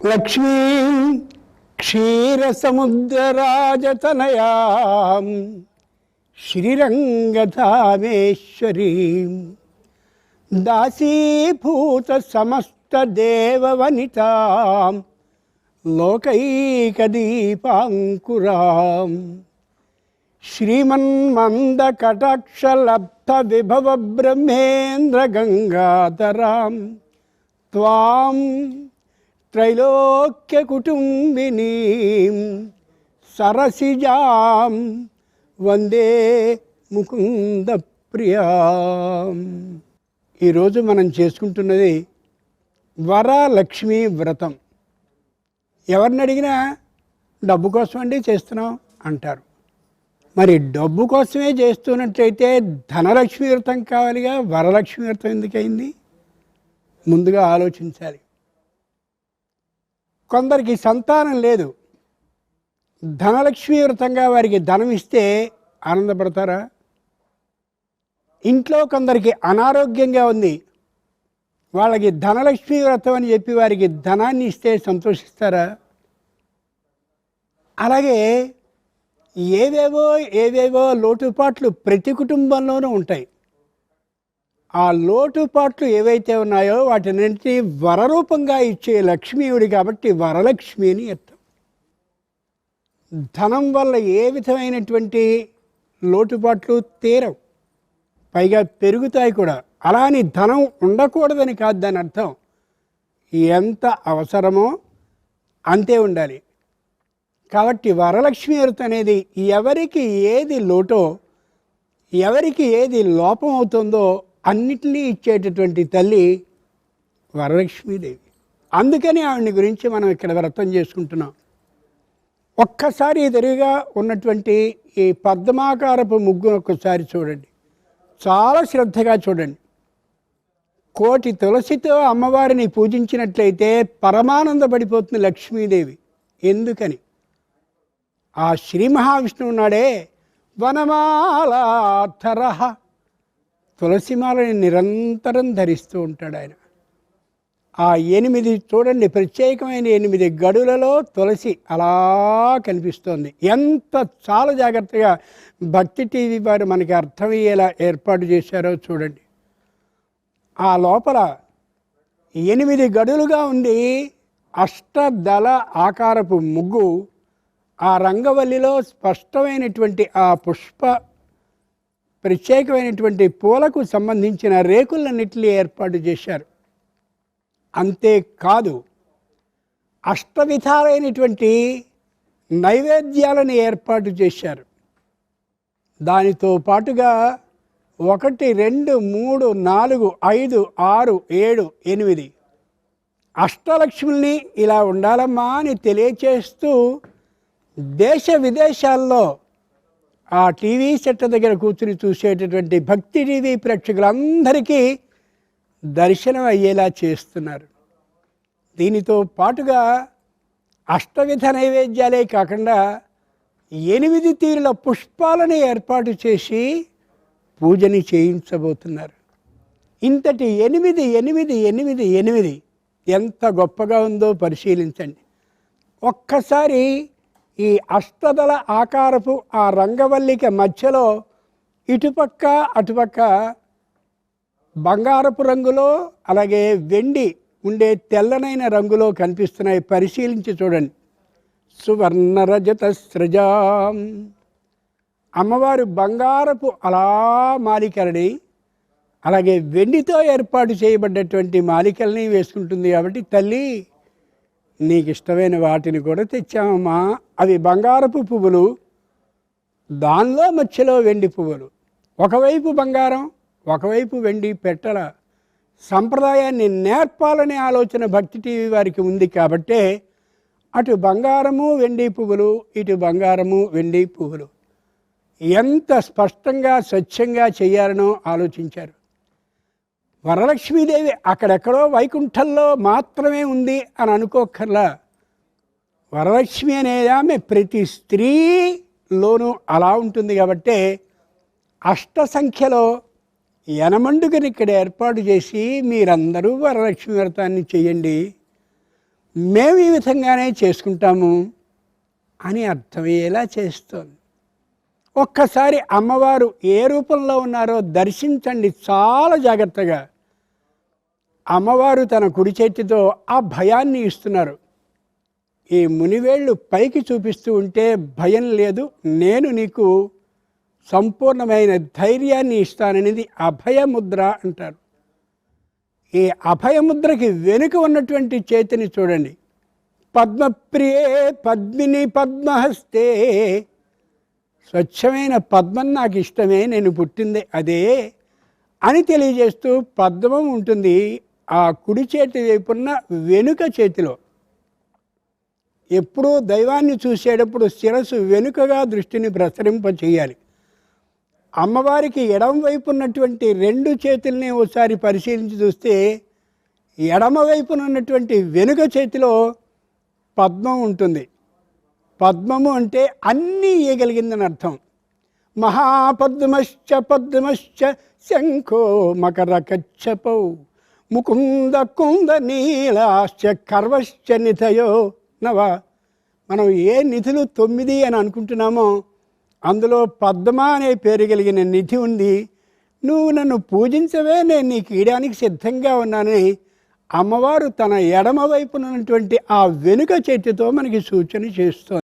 లక్ష్మీ క్షీరసముద్రరాజతనయాం శ్రీరంగధామేశ్వరీం దాసీభూత సమస్త దేవవనితాం లోకైకదీపాంకురాం శ్రీమన్మందకటాక్షలబ్ధ విభవ బ్రహ్మేంద్ర గంగాధరాం త్వాం త్రైలోక్య కుటుంబినీం సరసిజాం. వందే ముకుంద ప్రియా ఈరోజు మనం చేసుకుంటున్నది వరలక్ష్మి వ్రతం. ఎవరిని అడిగినా డబ్బు కోసం అండి చేస్తున్నాం అంటారు. మరి డబ్బు కోసమే చేస్తున్నట్లయితే ధనలక్ష్మి వ్రతం కావాలిగా వరలక్ష్మి వ్రతం ఎందుకైంది ముందుగా ఆలోచించాలి. కొందరికి సంతానం లేదు. ధనలక్ష్మి వ్రతంగా వారికి ధనం ఇస్తే ఆనందపడతారా? ఇంట్లో కొందరికి అనారోగ్యంగా ఉంది. వాళ్ళకి ధనలక్ష్మి వ్రతం అని చెప్పి వారికి ధనాన్ని ఇస్తే సంతోషిస్తారా? అలాగే ఏవేవో ఏవేవో లోటుపాట్లు ప్రతి కుటుంబంలోనూ ఉంటాయి. ఆ లోటుపాట్లు ఏవైతే ఉన్నాయో వాటిని వరరూపంగా ఇచ్చే లక్ష్మీయుడి కాబట్టి వరలక్ష్మి అని అర్థం. ధనం వల్ల ఏ విధమైనటువంటి లోటుపాట్లు తీరవు. పైగా పెరుగుతాయి కూడా. అలా అని ధనం ఉండకూడదని కాదు దాని అర్థం. ఎంత అవసరమో అంతే ఉండాలి. కాబట్టి వరలక్ష్మి వ్రతం అనేది ఎవరికి ఏది లోటో ఎవరికి ఏది లోపం అవుతుందో అన్నిటినీ ఇచ్చేటటువంటి తల్లి వరలక్ష్మీదేవి. అందుకని ఆవిడ గురించి మనం ఇక్కడ వ్రతం చేసుకుంటున్నాం. ఒక్కసారి ఎదురుగా ఉన్నటువంటి ఈ పద్మాకారపు ముగ్గును ఒక్కసారి చూడండి. చాలా శ్రద్ధగా చూడండి. కోటి తులసితో అమ్మవారిని పూజించినట్లయితే పరమానందపడిపోతుంది లక్ష్మీదేవి. ఎందుకని? ఆ శ్రీ మహావిష్ణువు ఉన్నాడే వనమాలాధర తులసిమాలని నిరంతరం ధరిస్తూ ఉంటాడు ఆయన. ఆ ఎనిమిది చూడండి ప్రత్యేకమైన ఎనిమిది గడులలో తులసి అలా కనిపిస్తోంది. ఎంత చాలా జాగ్రత్తగా భక్తి టీవీ వారు మనకి అర్థమయ్యేలా ఏర్పాటు చేశారో చూడండి. ఆ లోపల ఎనిమిది గడులుగా ఉండి అష్టదళ ఆకారపు ముగ్గు ఆ రంగవల్లిలో స్పష్టమైనటువంటి ఆ పుష్ప ప్రత్యేకమైనటువంటి పూలకు సంబంధించిన రేకులన్నిటిని ఏర్పాటు చేశారు. అంతేకాదు అష్టవిధాలైనటువంటి నైవేద్యాలను ఏర్పాటు చేశారు. దానితో పాటుగా ఒకటి రెండు మూడు నాలుగు ఐదు ఆరు ఏడు ఎనిమిది అష్టలక్ష్ముల్ని ఇలా ఉండాలమ్మా అని తెలియచేస్తూ దేశ విదేశాల్లో ఆ టీవీ సెట్ దగ్గర కూర్చుని చూసేటటువంటి భక్తి టీవీ ప్రేక్షకులందరికీ దర్శనం అయ్యేలా చేస్తున్నారు. దీనితో పాటుగా అష్టవిధ నైవేద్యాలే కాకుండా ఎనిమిది తీరుల పుష్పాలను ఏర్పాటు చేసి పూజని చేయించబోతున్నారు. ఇంతటి ఎనిమిది ఎనిమిది ఎనిమిది ఎనిమిది ఎంత గొప్పగా ఉందో పరిశీలించండి. ఒక్కసారి ఈ అష్టదళ ఆకారపు ఆ రంగవల్లిక మధ్యలో ఇటుపక్క అటుపక్క బంగారపు రంగులో అలాగే వెండి ఉండే తెల్లనైన రంగులో కనిపిస్తున్నాయి. పరిశీలించి చూడండి. సువర్ణ రజత సృజాం. అమ్మవారు బంగారపు అలా మాలికలని అలాగే వెండితో ఏర్పాటు చేయబడ్డటువంటి మాలికల్ని వేసుకుంటుంది కాబట్టి తల్లి నీకు ఇష్టమైన వాటిని కూడా తెచ్చామమ్మా అవి బంగారపు పువ్వులు దానిలో మధ్యలో వెండి పువ్వులు. ఒకవైపు బంగారం ఒకవైపు వెండి పెట్టల. సంప్రదాయాన్ని నేర్పాలనే ఆలోచన భక్తి టీవీ వారికి ఉంది కాబట్టే అటు బంగారము వెండి పువ్వులు ఇటు బంగారము వెండి పువ్వులు. ఎంత స్పష్టంగా స్వచ్ఛంగా చేయాలనో ఆలోచించారు. వరలక్ష్మీదేవి అక్కడెక్కడో వైకుంఠంలో మాత్రమే ఉంది అని అనుకోకర్లా వరలక్ష్మి అనేది ఆమె ప్రతి స్త్రీలోనూ అలా ఉంటుంది కాబట్టే అష్ట సంఖ్యలో యనమండుగని ఇక్కడ ఏర్పాటు చేసి మీరందరూ వరలక్ష్మి వ్రతాన్ని చేయండి. మేము ఈ విధంగానే చేసుకుంటాము అని అర్థమయ్యేలా చేస్తోంది. ఒక్కసారి అమ్మవారు ఏ రూపంలో ఉన్నారో దర్శించండి చాలా జాగ్రత్తగా. అమ్మవారు తన కుడి చేతితో ఆ భయాన్ని ఇస్తున్నారు. ఈ మునివేళ్ళు పైకి చూపిస్తూ ఉంటే భయం లేదు నేను నీకు సంపూర్ణమైన ధైర్యాన్ని ఇస్తాననేది అభయముద్ర అంటారు. ఈ అభయముద్రకి వెనుక ఉన్నటువంటి చేతిని చూడండి. పద్మప్రియే పద్మిని పద్మహస్తే స్వచ్ఛమైన పద్మం నాకు ఇష్టమే నేను పుట్టింది అదే అని తెలియజేస్తూ పద్మం ఉంటుంది. ఆ కుడి చేతి వైపున్న వెనుక చేతిలో. ఎప్పుడూ దైవాన్ని చూసేటప్పుడు శిరస్సు వెనుకగా దృష్టిని ప్రసరింప చేయాలి అమ్మవారికి ఎడమ వైపు ఉన్నటువంటి రెండు చేతుల్ని ఒకసారి పరిశీలించి చూస్తే ఎడమ వైపున ఉన్నటువంటి వెనుక చేతిలో పద్మం ఉంటుంది. పద్మము అంటే అన్నీ ఇయ్యగలిగిందని అర్థం. మహాపద్మశ్చ పద్మశ్చ శంఖో మకర కచ్చపౌ. ముకుంద కుంద నీలాశ్చ కర్వశ్చ నిధయో నవ. మనం ఏ నిధులు తొమ్మిది అని అనుకుంటున్నామో అందులో పద్మ అనే పేరు కలిగిన నిధి ఉంది. నువ్వు నన్ను పూజించవే నేను నీకు ఇయడానికి సిద్ధంగా ఉన్నానని అమ్మవారు తన ఎడమ వైపున ఉన్నటువంటి ఆ వెనుక చేతితో మనకి సూచన చేస్తోంది.